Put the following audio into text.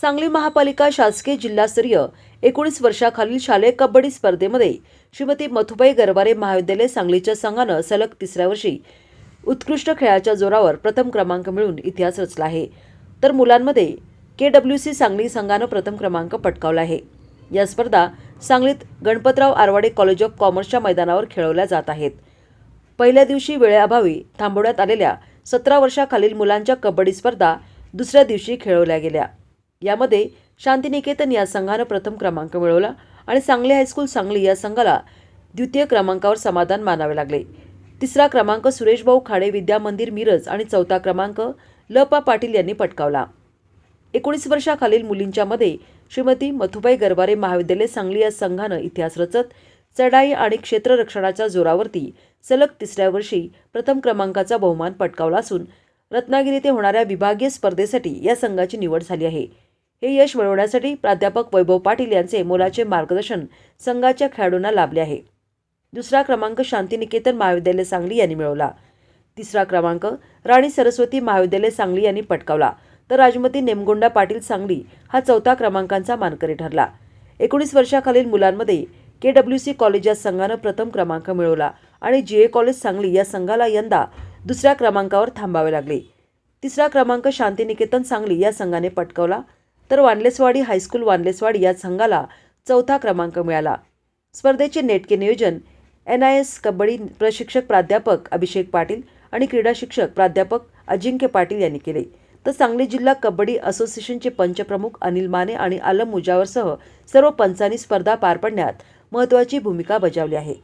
सांगली महापालिका शासकीय जिल्हास्तरीय एकोणीस वर्षाखालील शालेय कबड्डी स्पर्धेमध्ये श्रीमती मथुबाई गरवारे महाविद्यालय सांगलीच्या संघानं सलग तिसऱ्या वर्षी उत्कृष्ट खेळाच्या जोरावर प्रथम क्रमांक मिळून इतिहास रचला आहे. तर मुलांमध्ये के डब्ल्यू सी सांगली संघानं प्रथम क्रमांक पटकावला आहे. या स्पर्धा सांगलीत गणपतराव आरवाडे कॉलेज ऑफ कॉमर्सच्या मैदानावर खेळवल्या जात आहेत. पहिल्या दिवशी वेळेअभावी थांबवण्यात आलेल्या सतरा वर्षाखालील मुलांच्या कबड्डी स्पर्धा दुसऱ्या दिवशी खेळवल्या गेल्या. यामध्ये शांतिनिकेतन या संघानं प्रथम क्रमांक मिळवला आणि सांगली हायस्कूल सांगली या संघाला द्वितीय क्रमांकावर समाधान मानावे लागले. तिसरा क्रमांक सुरेशभाऊ खाडे विद्या मंदिर मिरज आणि चौथा क्रमांक ल पा पाटील यांनी पटकावला. एकोणीस वर्षाखालील मुलींच्यामध्ये श्रीमती मथुबाई गरवारे महाविद्यालय सांगली या संघानं इतिहास रचत चढाई आणि क्षेत्ररक्षणाच्या जोरावरती सलग तिसऱ्या वर्षी प्रथम क्रमांकाचा बहुमान पटकावला असून रत्नागिरी येथे होणाऱ्या विभागीय स्पर्धेसाठी या संघाची निवड झाली आहे. हे यश मिळवण्यासाठी प्राध्यापक वैभव पाटील यांचे मोलाचे मार्गदर्शन संघाच्या खेळाडूंना लाभले आहे. दुसरा क्रमांक शांतिनिकेतन महाविद्यालय सांगली यांनी मिळवला. तिसरा क्रमांक राणी सरस्वती महाविद्यालय सांगली यांनी पटकावला. तर राजमती नेमगोंडा पाटील सांगली हा चौथा क्रमांकांचा मानकरी ठरला. एकोणीस वर्षाखालील मुलांमध्ये के डब्ल्यू सी कॉलेज या संघानं प्रथम क्रमांक मिळवला आणि जी ए कॉलेज सांगली या संघाला यंदा दुसऱ्या क्रमांकावर थांबावे लागले. तिसरा क्रमांक शांतिनिकेतन सांगली या संघाने पटकावला. तर वानलेसवाडी हायस्कूल वानलेसवाडी या संघाला चौथा क्रमांक मिळाला. स्पर्धेचे नेटके नियोजन एन आय एस कबड्डी प्रशिक्षक प्राध्यापक अभिषेक पाटील आणि क्रीडा शिक्षक प्राध्यापक अजिंक्य पाटील यांनी केले. तर सांगली जिल्हा कबड्डी असोसिएशनचे पंचप्रमुख अनिल माने आणि आलम मुजावरसह सर्व पंचांनी स्पर्धा पार पाडण्यात महत्त्वाची भूमिका बजावली आहे.